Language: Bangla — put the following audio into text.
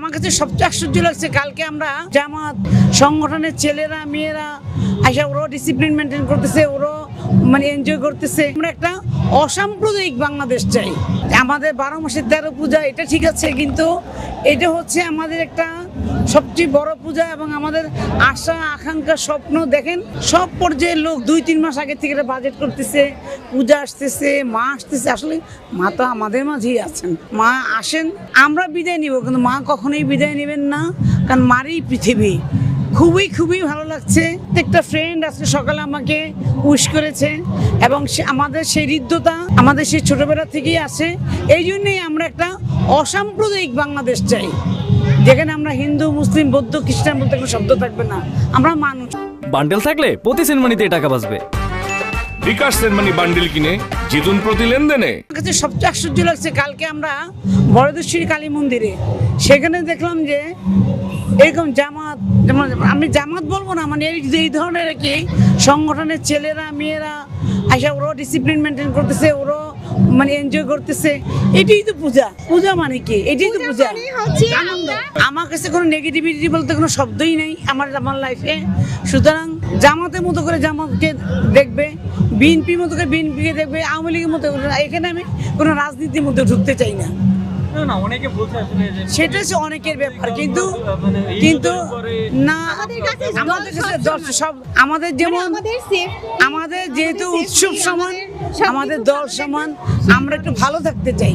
আমার কাছে সবচেয়ে আশ্চর্য লাগছে, কালকে আমরা জামাত, সংগঠনের ছেলেরা, মেয়েরা আসা ওরাও ডিসিপ্লিন মেনটেন করতেছে, ওরাও মানে এনজয় করতেছে। আমরা একটা অসাম্প্রদায়িক বাংলাদেশ চাই। আমাদের বারো মাসের তেরো পূজা, এটা ঠিক আছে, কিন্তু এটা হচ্ছে আমাদের একটা সবচেয়ে বড় পূজা এবং আমাদের আশা, আকাঙ্ক্ষা, স্বপ্ন। দেখেন, সব পর্যায়ের লোক দুই, তিন মাস আগে থেকে বাজেট করতেছে, পূজা আসতেছে, মা আসতেছে। আসলে মা তো আমাদের মাঝেই আছেন। মা আসেন, আমরা বিদায় নিব, কিন্তু মা কখনোই বিদায় নেবেন না, কারণ মারই পৃথিবী। খুবই খুবই ভালো লাগছে। একটা ফ্রেন্ড আজকে সকালে আমাকে উইশ করেছে এবং আমাদের সেই হৃদ্যতা আমাদের সেই ছোটবেলা থেকেই আছে। এই জন্যেই আমরা একটা অসাম্প্রদায়িক বাংলাদেশ চাই। যেখানে আমরা হিন্দু মুসলিম বৌদ্ধ খ্রিস্টান বলতে কোনো শব্দ থাকবে না। আমরা মানুষ। বান্ডেল থাকলে প্রতি সেনমানিতে টাকা বাঁচবে। বিকাশ সেনমানি বান্ডিল কিনে জিতুন প্রতি লেনদেনে। আমার কাছে সবচেয়ে আশ্চর্য লাগছে কালকে আমরা বড়দেশ্বরী কালী মন্দিরে সেখানে দেখলাম যে এরকম জামাত যেমন আমি জামাত বলব না মানে এই যে এই ধরনের আর কি সংগঠনের ছেলেরা মেয়েরা আইসা ওরাও ডিসিপ্লিন মেনটেন করতেছে ওরাও মানে এনজয় করতেছে। এটাই তো পূজা। পূজা মানে কি? এটাই তো পূজা আমার কাছে কোনো নেগেটিভিটি বলতে কোনো শব্দই নেই আমার আমার লাইফে সুতরাং জামাতের মতো করে জামাতকে দেখবে বিএনপির মতো করে বিএনপিকে দেখবে আওয়ামী লীগের মতো এখানে আমি কোনো রাজনীতির মধ্যে ঢুকতে চাই না। সেটা হচ্ছে অনেকের ব্যাপার কিন্তু মানে কিন্তু না আমাদের কাছে সব আমাদের যেমন আমাদের যেহেতু উৎসব সমান আমাদের দল সমান আমরা একটু ভালো থাকতে চাই।